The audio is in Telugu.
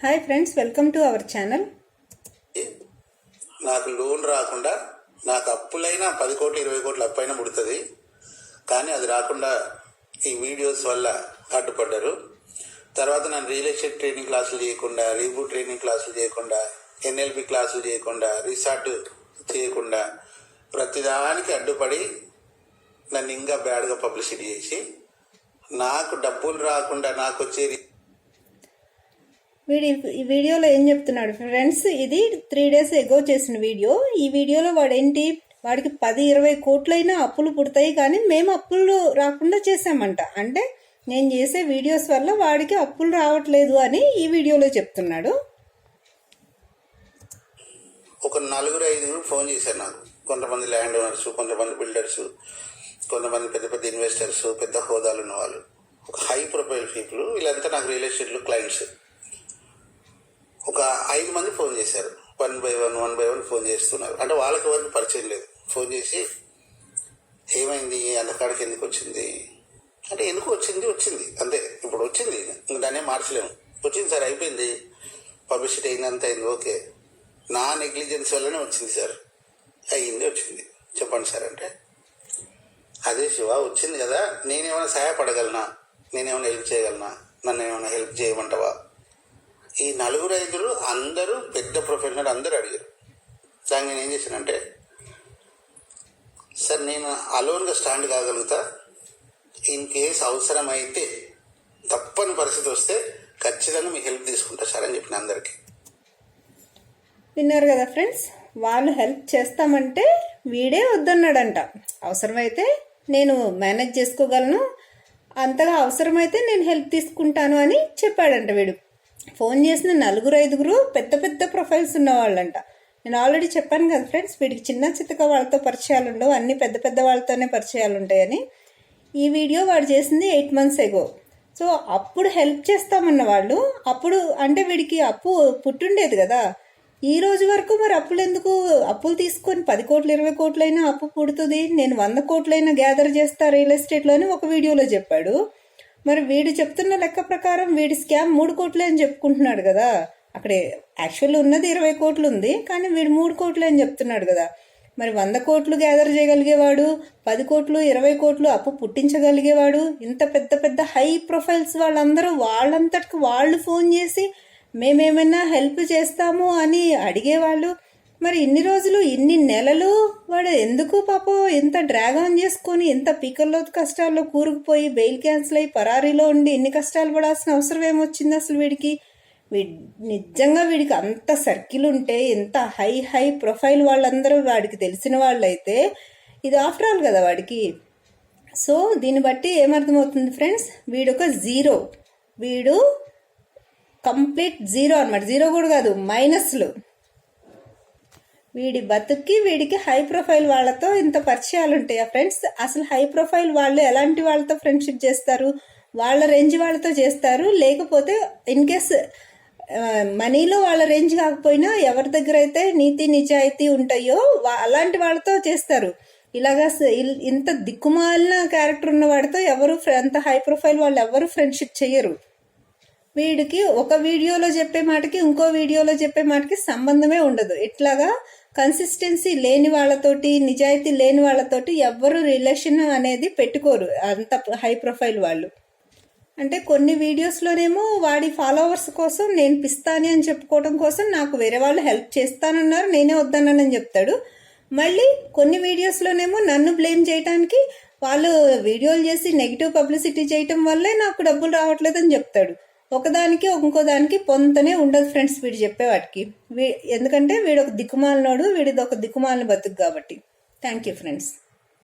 Hi friends welcome to our channel నాకు లోన్ రాకుండా నాకు అప్పులైనా పది కోట్లు ఇరవై కోట్లు అప్పైనా పుడుతుంది. కానీ అది రాకుండా ఈ వీడియోస్ వల్ల అడ్డుపడ్డారు. తర్వాత నన్ను రియల్ ఎస్టేట్ ట్రైనింగ్ క్లాసులు చేయకుండా రీబూట్ ట్రైనింగ్ క్లాసులు చేయకుండా ఎన్ఎల్పి క్లాసులు చేయకుండా రిసార్ట్ చేయకుండా ప్రతిదానికి అడ్డుపడి నన్ను ఇంకా బ్యాడ్గా పబ్లిసిటీ చేసి నాకు డబ్బులు రాకుండా నాకు వచ్చేది వీడి ఈ వీడియోలో ఏం చెప్తున్నాడు ఫ్రెండ్స్ ఇది త్రీ డేస్ ఎగో చేసిన వీడియో. ఈ వీడియోలో వాడు ఏంటి వాడికి పది ఇరవై కోట్లైనా అప్పులు పుడతాయి కానీ మేము అప్పులు రాకుండా చేసామంట అంటే నేను చేసే వీడియోస్ వల్ల వాడికి అప్పులు రావట్లేదు అని ఈ వీడియోలో చెప్తున్నాడు. ఒక నలుగురు ఐదుగురు ఫోన్ చేశారు నాకు. కొంతమంది ల్యాండ్ ఓనర్స్ కొంతమంది బిల్డర్స్ కొంతమంది పెద్ద పెద్ద ఇన్వెస్టర్స్ పెద్ద హోదాలు ఉన్న వాళ్ళు. ఒక హై ప్రొఫైల్ పీపుల్ వీళ్ళంతా నాకు రియల్ ఎస్టేట్లో క్లయింట్స్. ఒక ఐదు మంది ఫోన్ చేశారు. One by one one by one phone చేస్తున్నారు. అంటే వాళ్ళకి ఎవరికి పరిచయం లేదు. ఫోన్ చేసి ఏమైంది? అంతకాడికి ఎందుకు వచ్చింది? అంటే ఎందుకు వచ్చింది? వచ్చింది. అంతే. ఇప్పుడు వచ్చింది. ఇంక దాన్ని మార్చలేము. వచ్చింది సార్ అయిపోయింది. పబ్లిసిటీ అయిందంత అయింది. ఓకే. నా నెగ్లిజెన్స్ వల్లనే వచ్చింది సార్. అయ్యింది వచ్చింది. చెప్పండి సార్ అంటే అదే శివ వచ్చింది కదా. నేనేమైనా సహాయపడగలనా? నేనేమైనా హెల్ప్ చేయగలనా? నన్ను ఏమైనా హెల్ప్ చేయమంటావా? ఈ నలుగురు ఐదుగురు అందరూ పెద్ద ప్రొఫెషనల్ అందరూ అడిగారు. దాన్ని నేను ఏం చేశానంటే సార్ నేను అలోన్గా స్టాండ్ కాగలుగుతా. ఇన్ కేస్ అవసరమైతే తప్పని పరిస్థితి వస్తే ఖచ్చితంగా మీ హెల్ప్ తీసుకుంటా సార్ అని చెప్పిన అందరికీ. విన్నారు కదా ఫ్రెండ్స్? వాళ్ళు హెల్ప్ చేస్తామంటే వీడే వద్దన్నాడంట. అవసరమైతే నేను మేనేజ్ చేసుకోగలను. అంతగా అవసరమైతే నేను హెల్ప్ తీసుకుంటాను అని చెప్పాడంట వీడు. ఫోన్ చేసిన నలుగురు ఐదుగురు పెద్ద పెద్ద ప్రొఫైల్స్ ఉన్నవాళ్ళంట. నేను ఆల్రెడీ చెప్పాను కదా ఫ్రెండ్స్ వీడికి చిన్న చిత్తక వాళ్ళతో పరిచయాలు ఉండవు అన్ని పెద్ద పెద్ద వాళ్ళతోనే పరిచయాలు ఉంటాయని. ఈ వీడియో వాడు చేసింది ఎయిట్ మంత్స్ ఎగో సో అప్పుడు హెల్ప్ చేస్తామన్న వాళ్ళు అప్పుడు అంటే వీడికి అప్పు పుట్టుండేది కదా. ఈ రోజు వరకు మరి అప్పులు ఎందుకు? అప్పులు తీసుకొని పది కోట్లు ఇరవై కోట్లైనా అప్పు పుడుతుంది నేను వంద కోట్లైనా గ్యాదర్ చేస్తా రియల్ ఎస్టేట్లోని ఒక వీడియోలో చెప్పాడు. మరి వీడు చెప్తున్న లెక్క ప్రకారం వీడి స్కామ్ మూడు కోట్లే అని చెప్పుకుంటున్నాడు కదా. అక్కడ యాక్చువల్ ఉన్నది ఇరవై కోట్లు ఉంది కానీ వీడు మూడు కోట్లే అని చెప్తున్నాడు కదా. మరి వంద కోట్లు గ్యాదర్ చేయగలిగేవాడు పది కోట్లు ఇరవై కోట్లు అప్పు పుట్టించగలిగేవాడు ఇంత పెద్ద పెద్ద హై ప్రొఫైల్స్ వాళ్ళందరూ వాళ్ళంతటికి వాళ్ళు ఫోన్ చేసి మేమేమైనా హెల్ప్ చేస్తాము అని అడిగేవాళ్ళు మరి ఇన్ని రోజులు ఇన్ని నెలలు వాడు ఎందుకు పాపం ఎంత డ్రాగ్ ఆన్ చేసుకొని ఇంత పీకల్లో కష్టాల్లో కూరుకుపోయి బెయిల్ క్యాన్సిల్ అయ్యి పరారీలో ఉండి ఇన్ని కష్టాలు పడాల్సిన అవసరం ఏమొచ్చింది అసలు వీడికి? వీ- నిజంగా వీడికి అంత సర్కిల్ ఉంటే ఇంత హై హై ప్రొఫైల్ వాళ్ళందరూ వాడికి తెలిసిన వాళ్ళైతే ఇది ఆఫ్టర్ ఆల్ కదా వాడికి. సో దీన్ని బట్టి ఏమర్థమవుతుంది ఫ్రెండ్స్ వీడొక జీరో వీడు కంప్లీట్ జీరో అనమాట జీరో కూడా కాదు మైనస్లు వీడి బతుక్కి వీడికి హై ప్రొఫైల్ వాళ్ళతో ఇంత పరిచయాలు ఉంటాయా ఫ్రెండ్స్ అసలు హై ప్రొఫైల్ వాళ్ళు ఎలాంటి వాళ్ళతో ఫ్రెండ్షిప్ చేస్తారు? వాళ్ళ రేంజ్ వాళ్ళతో చేస్తారు? లేకపోతే ఇన్ కేస్ మనీలో వాళ్ళ రేంజ్ కాకపోయినా ఎవరి దగ్గర అయితే నీతి నిజాయితీ ఉంటాయో అలాంటి వాళ్ళతో చేస్తారు. ఇలాగా ఇల్- ఇంత దిక్కుమాలిన క్యారెక్టర్ ఉన్న వాడితో ఎవరు అంత హై ప్రొఫైల్ వాళ్ళు ఎవరు ఫ్రెండ్షిప్ చేయరు వీడికి ఒక వీడియోలో చెప్పే మాటకి ఇంకో వీడియోలో చెప్పే మాటకి సంబంధమే ఉండదు. ఇట్లాగా కన్సిస్టెన్సీ లేని వాళ్ళతోటి నిజాయితీ లేని వాళ్ళతోటి ఎవ్వరు రిలేషన్ అనేది పెట్టుకోరు అంత హై ప్రొఫైల్ వాళ్ళు. అంటే కొన్ని వీడియోస్లోనేమో వాడి ఫాలోవర్స్ కోసం నేను పిస్తాని అని చెప్పుకోవడం కోసం నాకు వేరే వాళ్ళు హెల్ప్ చేస్తానన్నారు నేనే వద్దన్నానని చెప్తాడు. మళ్ళీ కొన్ని వీడియోస్లోనేమో నన్ను బ్లేమ్ చేయడానికి వాళ్ళు వీడియోలు చేసి నెగిటివ్ పబ్లిసిటీ చేయటం వల్లే నాకు డబ్బులు రావట్లేదని చెప్తాడు. ఒకదానికి ఇంకో దానికి పొంతనే ఉండదు ఫ్రెండ్స్ వీడు చెప్పేవాటికి వీ ఎందుకంటే వీడు ఒక దిక్కుమాలినోడు వీడిది ఒక దిక్కుమాలిన బతుకు కాబట్టి. Thank you friends